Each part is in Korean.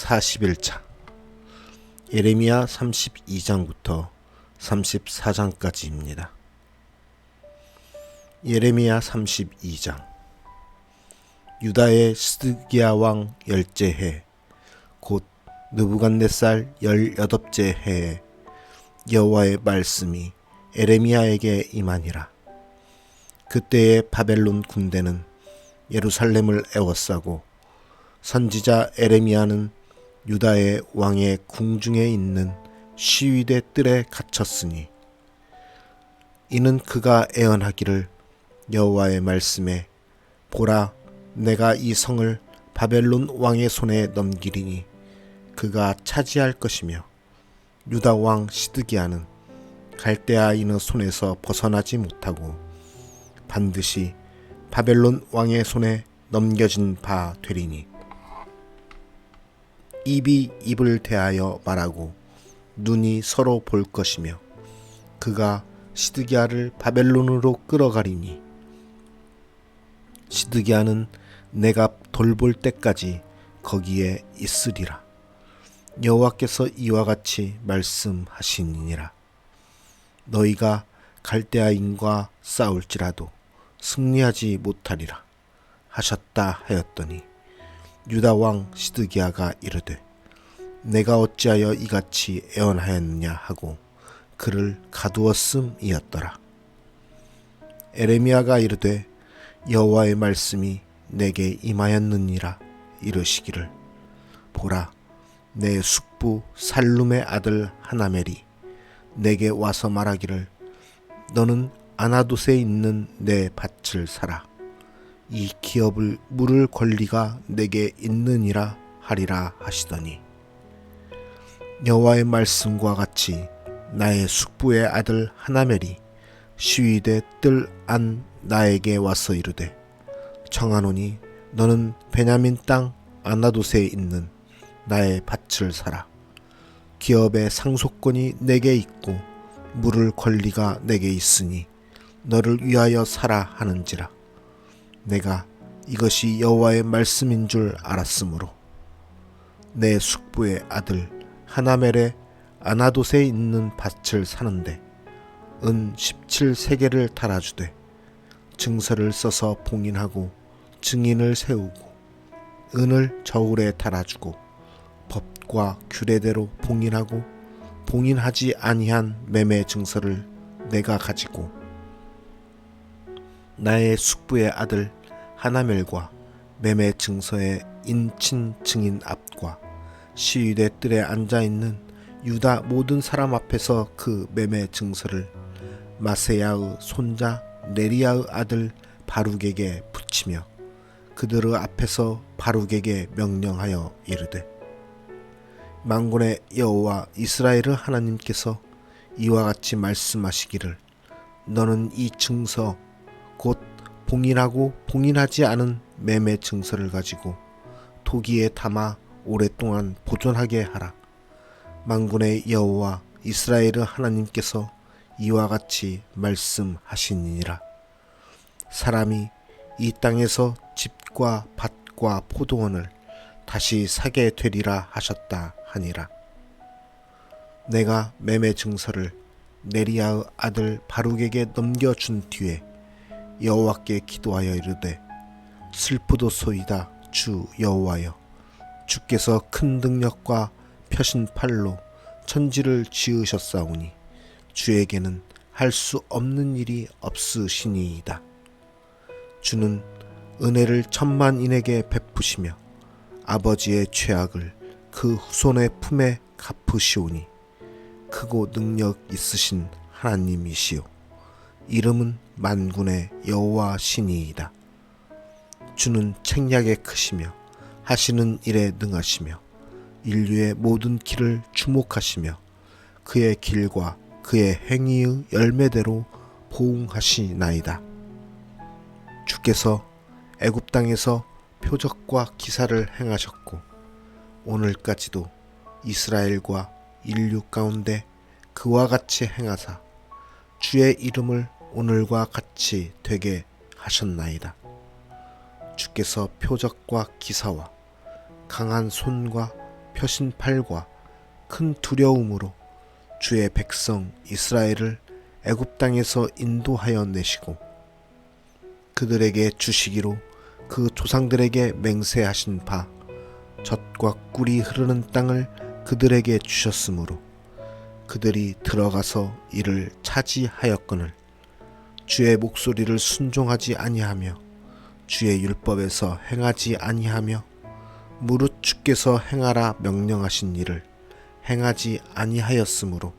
41차 예레미야 32장부터 34장까지입니다. 예레미야 32장 유다의 스드기야 왕 열째 해, 곧 느부갓네살 열여덟째 해에 여호와의 말씀이 에레미야에게 임하니라. 그때의 바벨론 군대는 예루살렘을 에워싸고 선지자 에레미야는 유다의 왕의 궁중에 있는 시위대 뜰에 갇혔으니 이는 그가 애언하기를 여호와의 말씀에 보라 내가 이 성을 바벨론 왕의 손에 넘기리니 그가 차지할 것이며 유다 왕 시드기야는 갈대아인의 손에서 벗어나지 못하고 반드시 바벨론 왕의 손에 넘겨진 바 되리니 입이 입을 대하여 말하고 눈이 서로 볼 것이며 그가 시드기야를 바벨론으로 끌어가리니. 시드기야는 내가 돌볼 때까지 거기에 있으리라. 여호와께서 이와 같이 말씀하시니라. 너희가 갈대아인과 싸울지라도 승리하지 못하리라 하셨다 하였더니 유다 왕 시드기야가 이르되 내가 어찌하여 이같이 애언하였느냐 하고 그를 가두었음이었더라. 에레미야가 이르되 여호와의 말씀이 내게 임하였느니라 이르시기를 보라 내 숙부 살룸의 아들 하나멜이 내게 와서 말하기를 너는 아나돗에 있는 내 밭을 사라 이 기업을 물을 권리가 내게 있느니라 하리라 하시더니 여호와의 말씀과 같이 나의 숙부의 아들 하나멜이 시위대 뜰 안 나에게 와서 이르되 청하노니 너는 베냐민 땅 아나돗에 있는 나의 밭을 사라. 기업의 상속권이 내게 있고 물을 권리가 내게 있으니 너를 위하여 사라 하는지라 내가 이것이 여호와의 말씀인 줄 알았으므로 내 숙부의 아들 하나멜의 아나돗에 있는 밭을 사는데 은 17세계를 달아주되 증서를 써서 봉인하고 증인을 세우고 은을 저울에 달아주고 법과 규례대로 봉인하고 봉인하지 아니한 매매 증서를 내가 가지고 나의 숙부의 아들 하나멜과 매매 증서의 인친 증인 앞과 시위대 뜰에 앉아 있는 유다 모든 사람 앞에서 그 매매 증서를 마세야의 손자 네리야의 아들 바룩에게 붙이며 그들의 앞에서 바룩에게 명령하여 이르되 만군의 여호와 이스라엘의 하나님께서 이와 같이 말씀하시기를 너는 이 증서 곧 봉인하고 봉인하지 않은 매매 증서를 가지고 토기에 담아 오랫동안 보존하게 하라. 만군의 여호와 이스라엘의 하나님께서 이와 같이 말씀하시니라. 사람이 이 땅에서 집과 밭과 포도원을 다시 사게 되리라 하셨다 하니라. 내가 매매 증서를 네리야의 아들 바룩에게 넘겨준 뒤에 여호와께 기도하여 이르되 슬프도소이다 주 여호와여 주께서 큰 능력과 펴신 팔로 천지를 지으셨사오니 주에게는 할 수 없는 일이 없으시니이다. 주는 은혜를 천만인에게 베푸시며 아버지의 죄악을 그 후손의 품에 갚으시오니 크고 능력 있으신 하나님이시요 이름은 만군의 여호와 신이이다. 주는 책략에 크시며 하시는 일에 능하시며 인류의 모든 길을 주목하시며 그의 길과 그의 행위의 열매대로 보응하시나이다. 주께서 애굽 땅에서 표적과 기사를 행하셨고 오늘까지도 이스라엘과 인류 가운데 그와 같이 행하사 주의 이름을 오늘과 같이 되게 하셨나이다. 주께서 표적과 기사와 강한 손과 펴신 팔과 큰 두려움으로 주의 백성 이스라엘을 애굽 땅에서 인도하여 내시고 그들에게 주시기로 그 조상들에게 맹세하신 바 젖과 꿀이 흐르는 땅을 그들에게 주셨으므로 그들이 들어가서 이를 차지하였거늘 주의 목소리를 순종하지 아니하며 주의 율법에서 행하지 아니하며 무릇 주께서 행하라 명령하신 일을 행하지 아니하였으므로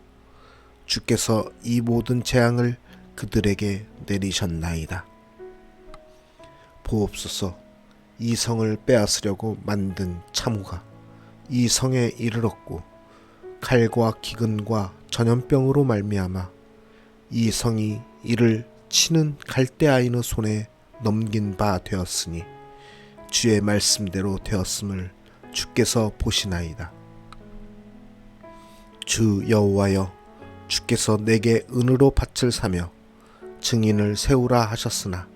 주께서 이 모든 재앙을 그들에게 내리셨나이다. 보옵소서 이 성을 빼앗으려고 만든 참후가 이 성에 이르렀고 칼과 기근과 전염병으로 말미암아 이 성이 이를 치는 갈대아인의 손에 넘긴 바 되었으니 주의 말씀대로 되었음을 주께서 보시나이다. 주 여호와여 주께서 내게 은으로 밭을 사며 증인을 세우라 하셨으나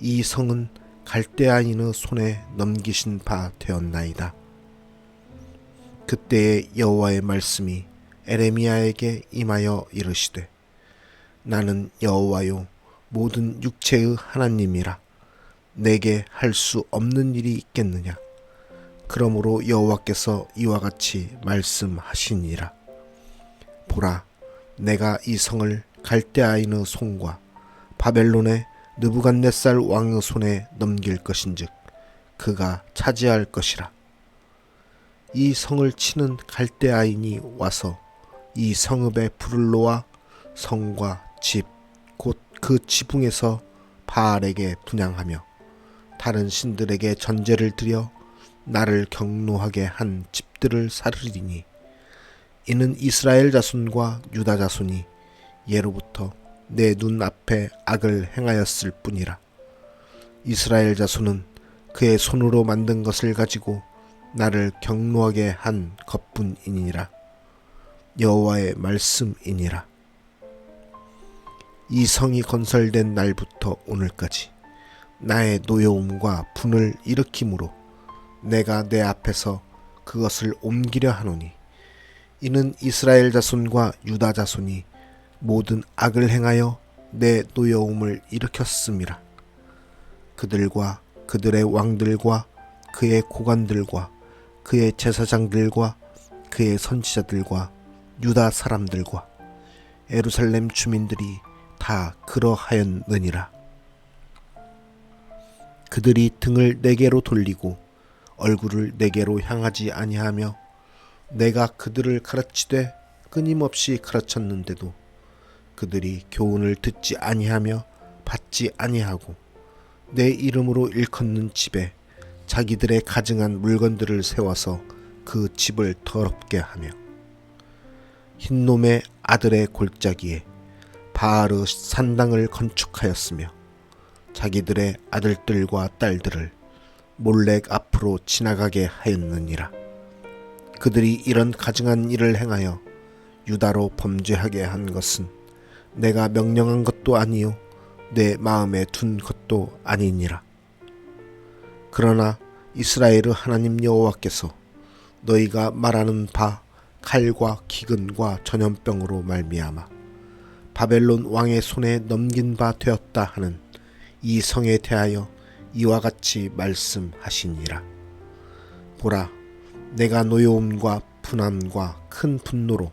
이 성은 갈대아인의 손에 넘기신 바 되었나이다. 그때에 여호와의 말씀이 에레미야에게 임하여 이르시되 나는 여호와요 모든 육체의 하나님이라. 내게 할 수 없는 일이 있겠느냐? 그러므로 여호와께서 이와 같이 말씀하시니라. 보라 내가 이 성을 갈대아인의 손과 바벨론의 느부갓네살 왕의 손에 넘길 것인즉 그가 차지할 것이라. 이 성을 치는 갈대아인이 와서 이 성읍에 불을 놓아 성과 집 곧 그 지붕에서 바알에게 분양하며 다른 신들에게 전제를 드려 나를 경노하게 한 집들을 사르리니 이는 이스라엘 자손과 유다 자손이 예로부터 내 눈앞에 악을 행하였을 뿐이라. 이스라엘 자손은 그의 손으로 만든 것을 가지고 나를 경노하게 한 것뿐이니라. 여호와의 말씀이니라 이 성이 건설된 날부터 오늘까지 나의 노여움과 분을 일으키므로 내가 내 앞에서 그것을 옮기려 하노니 이는 이스라엘 자손과 유다 자손이 모든 악을 행하여 내 노여움을 일으켰음이라 그들과 그들의 왕들과 그의 고관들과 그의 제사장들과 그의 선지자들과 유다 사람들과 에루살렘 주민들이 다 그러하였느니라. 그들이 등을 내게로 돌리고 얼굴을 내게로 향하지 아니하며 내가 그들을 가르치되 끊임없이 가르쳤는데도 그들이 교훈을 듣지 아니하며 받지 아니하고 내 이름으로 일컫는 집에 자기들의 가증한 물건들을 세워서 그 집을 더럽게 하며 흰놈의 아들의 골짜기에 바알의 산당을 건축하였으며 자기들의 아들들과 딸들을 몰렉 앞으로 지나가게 하였느니라. 그들이 이런 가증한 일을 행하여 유다로 범죄하게 한 것은 내가 명령한 것도 아니요 내 마음에 둔 것도 아니니라. 그러나 이스라엘의 하나님 여호와께서 너희가 말하는 바 칼과 기근과 전염병으로 말미암아 바벨론 왕의 손에 넘긴 바 되었다 하는 이 성에 대하여 이와 같이 말씀하시니라. 보라, 내가 노여움과 분함과 큰 분노로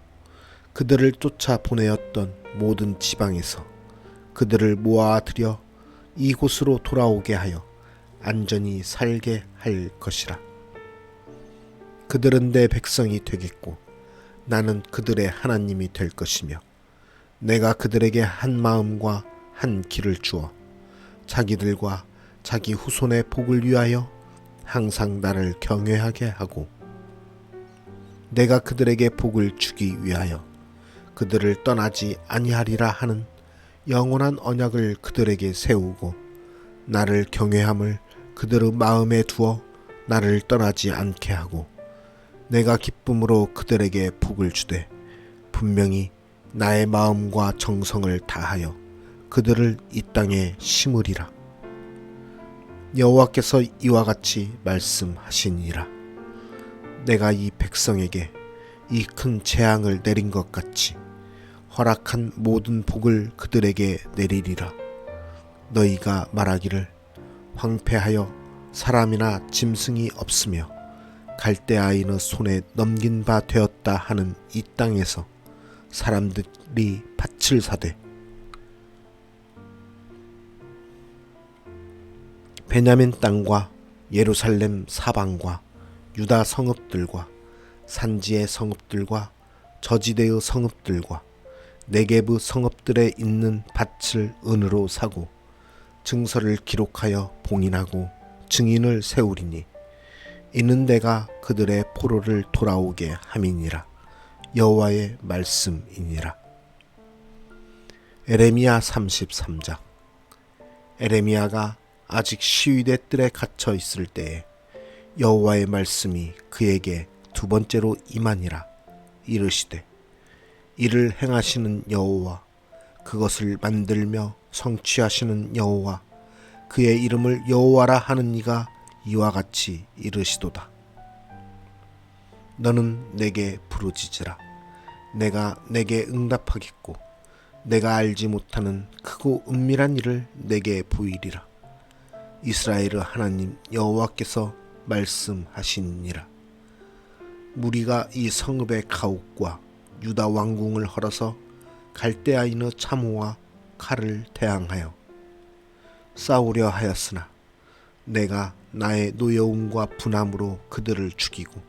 그들을 쫓아 보내었던 모든 지방에서 그들을 모아들여 이곳으로 돌아오게 하여 안전히 살게 할 것이라. 그들은 내 백성이 되겠고 나는 그들의 하나님이 될 것이며 내가 그들에게 한 마음과 한 길을 주어 자기들과 자기 후손의 복을 위하여 항상 나를 경외하게 하고 내가 그들에게 복을 주기 위하여 그들을 떠나지 아니하리라 하는 영원한 언약을 그들에게 세우고 나를 경외함을 그들의 마음에 두어 나를 떠나지 않게 하고 내가 기쁨으로 그들에게 복을 주되 분명히 나의 마음과 정성을 다하여 그들을 이 땅에 심으리라. 여호와께서 이와 같이 말씀하시니라. 내가 이 백성에게 이 큰 재앙을 내린 것 같이 허락한 모든 복을 그들에게 내리리라. 너희가 말하기를 황폐하여 사람이나 짐승이 없으며 갈대아인의 손에 넘긴 바 되었다 하는 이 땅에서 사람들이 밭을 사되 베냐민 땅과 예루살렘 사방과 유다 성읍들과 산지의 성읍들과 저지대의 성읍들과 네게브 성읍들에 있는 밭을 은으로 사고 증서를 기록하여 봉인하고 증인을 세우리니 이는 내가 그들의 포로를 돌아오게 함이니라 여호와의 말씀이니라. 에레미야 33장. 에레미야가 아직 시위대 뜰에 갇혀 있을 때에 여호와의 말씀이 그에게 두 번째로 임하니라 이르시되 이를 행하시는 여호와 그것을 만들며 성취하시는 여호와 그의 이름을 여호와라 하는 이가 이와 같이 이르시도다. 너는 내게 부르짖으라 내가 내게 응답하겠고 내가 알지 못하는 크고 은밀한 일을 내게 보이리라. 이스라엘의 하나님 여호와께서 말씀하시니라. 무리가 이 성읍의 가옥과 유다 왕궁을 헐어서 갈대아인의 참호와 칼을 대항하여 싸우려 하였으나 내가 나의 노여움과 분함으로 그들을 죽이고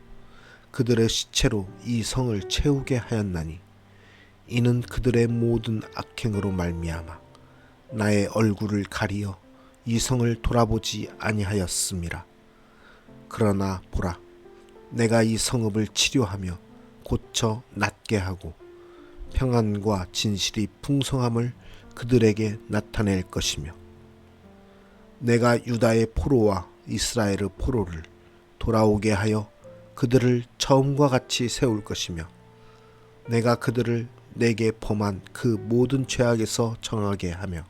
그들의 시체로 이 성을 채우게 하였나니 이는 그들의 모든 악행으로 말미암아 나의 얼굴을 가리어 이 성을 돌아보지 아니하였음이라. 그러나 보라 내가 이 성읍을 치료하며 고쳐 낫게 하고 평안과 진실이 풍성함을 그들에게 나타낼 것이며 내가 유다의 포로와 이스라엘의 포로를 돌아오게 하여 그들을 처음과 같이 세울 것이며 내가 그들을 내게 범한 그 모든 죄악에서 정하게 하며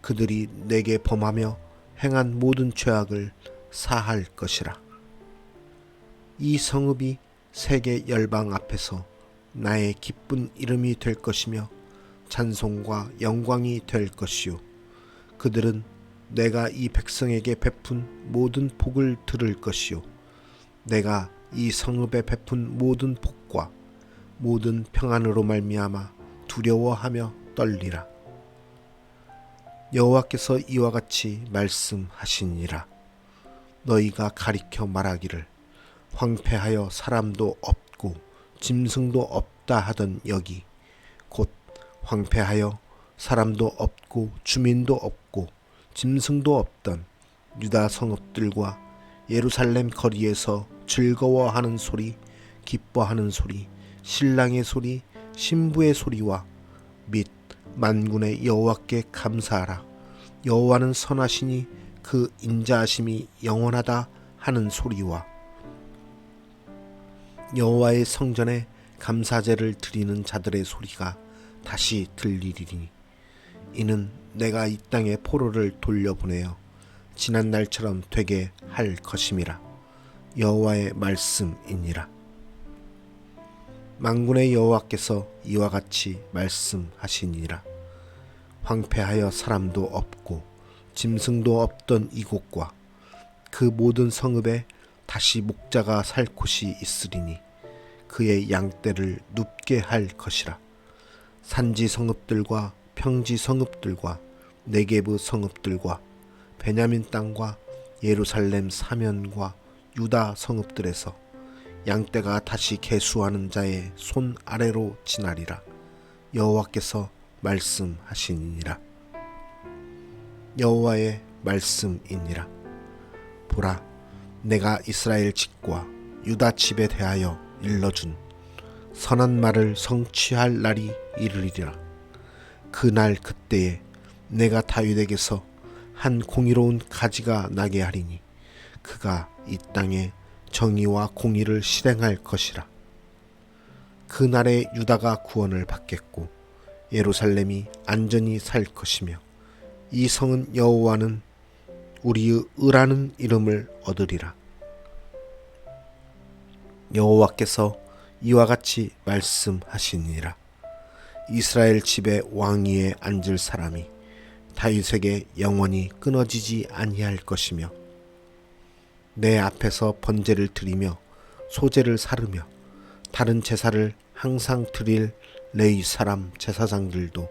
그들이 내게 범하며 행한 모든 죄악을 사할 것이라. 이 성읍이 세계 열방 앞에서 나의 기쁜 이름이 될 것이며 찬송과 영광이 될 것이요 그들은 내가 이 백성에게 베푼 모든 복을 들을 것이요 내가 이 성읍에 베푼 모든 복과 모든 평안으로 말미암아 두려워하며 떨리라. 여호와께서 이와 같이 말씀하시니라. 너희가 가리켜 말하기를 황폐하여 사람도 없고 짐승도 없다 하던 여기 곧 황폐하여 사람도 없고 주민도 없고 짐승도 없던 유다 성읍들과 예루살렘 거리에서 즐거워하는 소리, 기뻐하는 소리, 신랑의 소리, 신부의 소리와 및 만군의 여호와께 감사하라. 여호와는 선하시니 그 인자하심이 영원하다 하는 소리와 여호와의 성전에 감사제를 드리는 자들의 소리가 다시 들리리니 이는 내가 이 땅에 포로를 돌려보내어 지난 날처럼 되게 할 것임이라 여호와의 말씀이니라. 만군의 여호와께서 이와 같이 말씀하시니라. 황폐하여 사람도 없고 짐승도 없던 이곳과 그 모든 성읍에 다시 목자가 살 곳이 있으리니 그의 양떼를 눕게 할 것이라. 산지 성읍들과 평지 성읍들과 네게브 성읍들과 베냐민 땅과 예루살렘 사면과 유다 성읍들에서 양떼가 다시 개수하는 자의 손 아래로 지나리라. 여호와께서 말씀하시니라. 여호와의 말씀이니라. 보라 내가 이스라엘 집과 유다 집에 대하여 일러준 선한 말을 성취할 날이 이르리라. 그날 그때에 내가 다윗에게서 한 공의로운 가지가 나게 하리니 그가 이 땅에 정의와 공의를 실행할 것이라. 그날에 유다가 구원을 받겠고 예루살렘이 안전히 살 것이며 이 성은 여호와는 우리의 의라는 이름을 얻으리라. 여호와께서 이와 같이 말씀하시니라 이스라엘 집의 왕위에 앉을 사람이 다윗에게 영원히 끊어지지 아니할 것이며 내 앞에서 번제를 드리며 소제를 사르며 다른 제사를 항상 드릴 레위 사람 제사장들도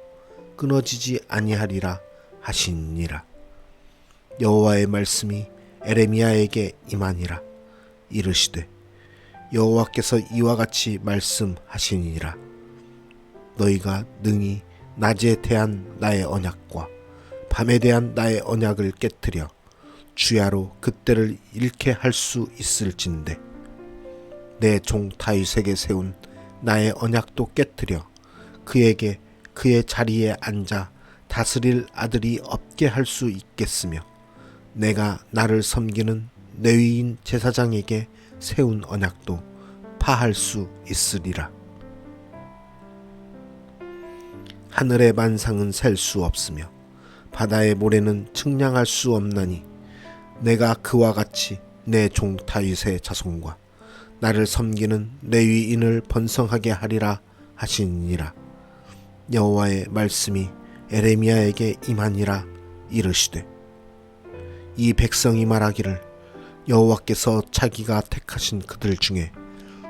끊어지지 아니하리라 하시니라. 여호와의 말씀이 에레미야에게 임하니라. 이르시되 여호와께서 이와 같이 말씀하시니라. 너희가 능히 낮에 대한 나의 언약과 밤에 대한 나의 언약을 깨뜨려 주야로 그때를 잃게 할 수 있을진데 내 종 다윗에게 세운 나의 언약도 깨뜨려 그에게 그의 자리에 앉아 다스릴 아들이 없게 할 수 있겠으며 내가 나를 섬기는 레위인 제사장에게 세운 언약도 파할 수 있으리라. 하늘의 만상은 셀 수 없으며 바다의 모래는 측량할 수 없나니 내가 그와 같이 내 종 다윗의 자손과 나를 섬기는 레위인을 번성하게 하리라 하시니라. 여호와의 말씀이 에레미야에게 임하니라 이르시되 이 백성이 말하기를 여호와께서 자기가 택하신 그들 중에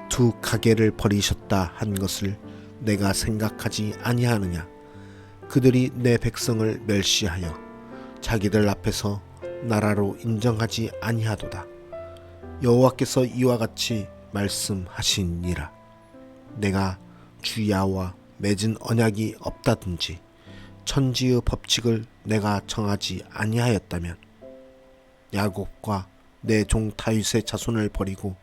두 가게를 버리셨다 한 것을 내가 생각하지 아니하느냐? 그들이 내 백성을 멸시하여 자기들 앞에서 나라로 인정하지 아니하도다 여호와께서 이와 같이 말씀하시니라 내가 주야와 맺은 언약이 없다든지 천지의 법칙을 내가 정하지 아니하였다면 야곱과 내 종 다윗의 자손을 버리고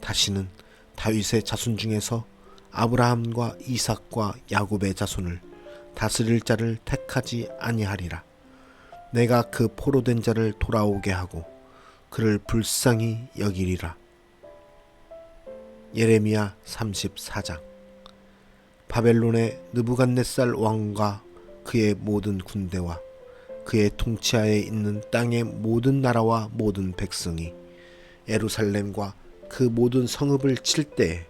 다시는 다윗의 자손 중에서 아브라함과 이삭과 야곱의 자손을 다스릴 자를 택하지 아니하리라. 내가 그 포로된 자를 돌아오게 하고 그를 불쌍히 여기리라. 예레미야 34장 바벨론의 느부갓네살 왕과 그의 모든 군대와 그의 통치하에 있는 땅의 모든 나라와 모든 백성이 에루살렘과 그 모든 성읍을 칠 때에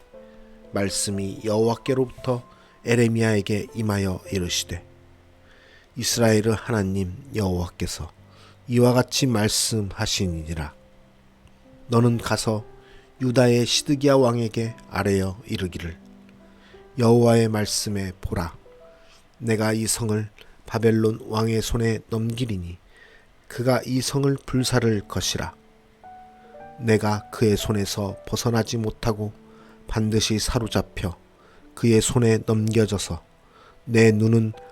말씀이 여호와께로부터 에레미야에게 임하여 이르시되 이스라엘의 하나님 여호와께서 이와 같이 말씀하시니라. 너는 가서 유다의 시드기야 왕에게 아뢰어 이르기를. 여호와의 말씀에 보라. 내가 이 성을 바벨론 왕의 손에 넘기리니 그가 이 성을 불사를 것이라. 내가 그의 손에서 벗어나지 못하고 반드시 사로잡혀 그의 손에 넘겨져서 내 눈은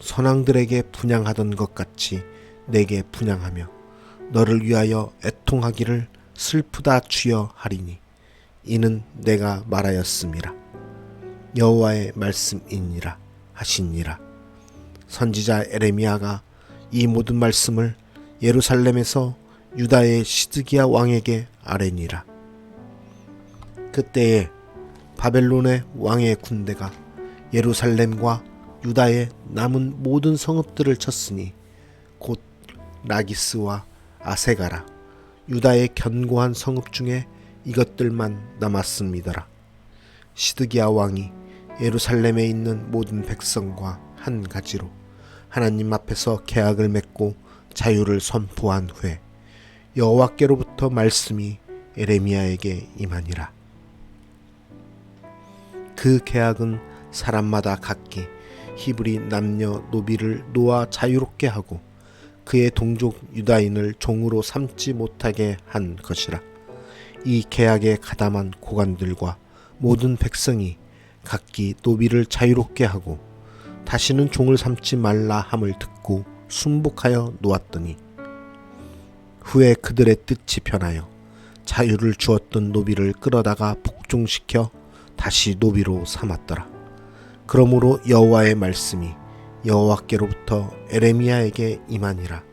선왕들에게 분양하던 것 같이 내게 분양하며 너를 위하여 애통하기를 슬프다 주여 하리니 이는 내가 말하였음이라 여호와의 말씀이니라 하시니라. 선지자 에레미야가 이 모든 말씀을 예루살렘에서 유다의 시드기야 왕에게 아뢰니라. 그때에 바벨론의 왕의 군대가 예루살렘과 유다의 남은 모든 성읍들을 쳤으니 곧 라기스와 아세가라. 유다의 견고한 성읍 중에 이것들만 남았습니다라. 시드기야 왕이 예루살렘에 있는 모든 백성과 한 가지로 하나님 앞에서 계약을 맺고 자유를 선포한 후에 여호와께로부터 말씀이 에레미야에게 임하니라. 그 계약은 사람마다 각기 히브리 남녀 노비를 놓아 자유롭게 하고 그의 동족 유다인을 종으로 삼지 못하게 한 것이라. 이 계약에 가담한 고관들과 모든 백성이 각기 노비를 자유롭게 하고 다시는 종을 삼지 말라 함을 듣고 순복하여 놓았더니 후에 그들의 뜻이 변하여 자유를 주었던 노비를 끌어다가 복종시켜 다시 노비로 삼았더라. 그러므로 여호와의 말씀이 여호와께로부터 에레미야에게 임하니라.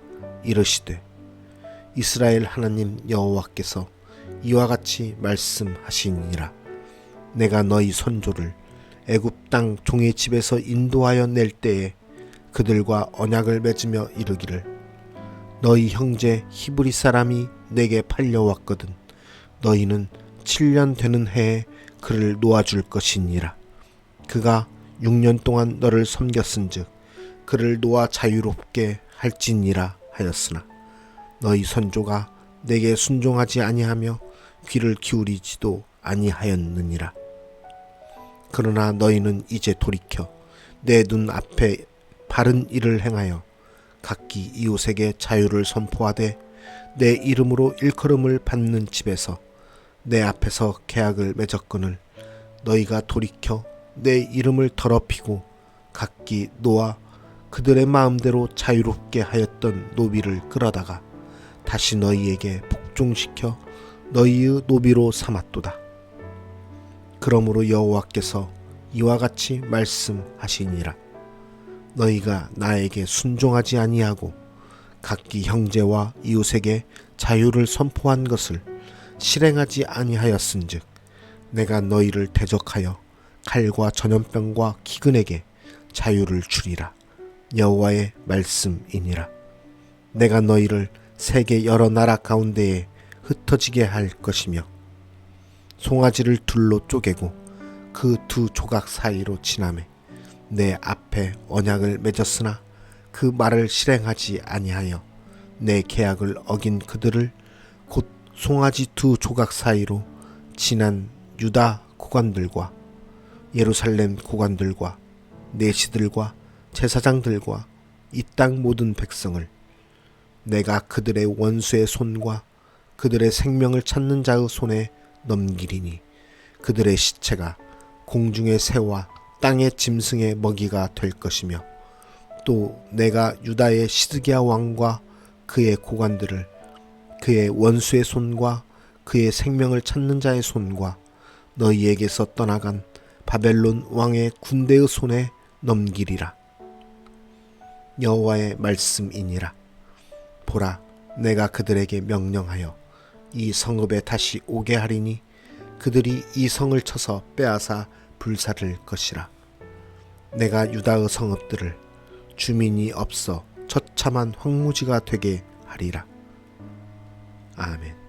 이르시되 이스라엘 하나님 여호와께서 이와 같이 말씀하시니라. 내가 너희 선조를 애굽 땅 종의 집에서 인도하여 낼 때에 그들과 언약을 맺으며 이르기를 너희 형제 히브리 사람이 내게 팔려왔거든 너희는 7년 되는 해에 그를 놓아줄 것이니라. 그가 6년 동안 너를 섬겼은즉 그를 놓아 자유롭게 할지니라 하였으나 너희 선조가 내게 순종하지 아니하며 귀를 기울이지도 아니하였느니라. 그러나 너희는 이제 돌이켜 내 눈 앞에 바른 일을 행하여 각기 이웃에게 자유를 선포하되 내 이름으로 일컬음을 받는 집에서 내 앞에서 계약을 맺었거늘 너희가 돌이켜 내 이름을 더럽히고 각기 놓아 그들의 마음대로 자유롭게 하였던 노비를 끌어다가 다시 너희에게 복종시켜 너희의 노비로 삼았도다. 그러므로 여호와께서 이와 같이 말씀하시니라. 너희가 나에게 순종하지 아니하고 각기 형제와 이웃에게 자유를 선포한 것을 실행하지 아니하였은즉 내가 너희를 대적하여 칼과 전염병과 기근에게 자유를 주리라. 여호와의 말씀이니라. 내가 너희를 세계 여러 나라 가운데에 흩어지게 할 것이며 송아지를 둘로 쪼개고 그 두 조각 사이로 지나매 내 앞에 언약을 맺었으나 그 말을 실행하지 아니하여 내 계약을 어긴 그들을 곧 송아지 두 조각 사이로 지난 유다 고관들과 예루살렘 고관들과 내시들과 제사장들과 이 땅 모든 백성을 내가 그들의 원수의 손과 그들의 생명을 찾는 자의 손에 넘기리니 그들의 시체가 공중의 새와 땅의 짐승의 먹이가 될 것이며 또 내가 유다의 시드기야 왕과 그의 고관들을 그의 원수의 손과 그의 생명을 찾는 자의 손과 너희에게서 떠나간 바벨론 왕의 군대의 손에 넘기리라. 여호와의 말씀이니라. 보라, 내가 그들에게 명령하여 이 성읍에 다시 오게 하리니 그들이 이 성을 쳐서 빼앗아 불사를 것이라. 내가 유다의 성읍들을 주민이 없어 처참한 황무지가 되게 하리라. 아멘.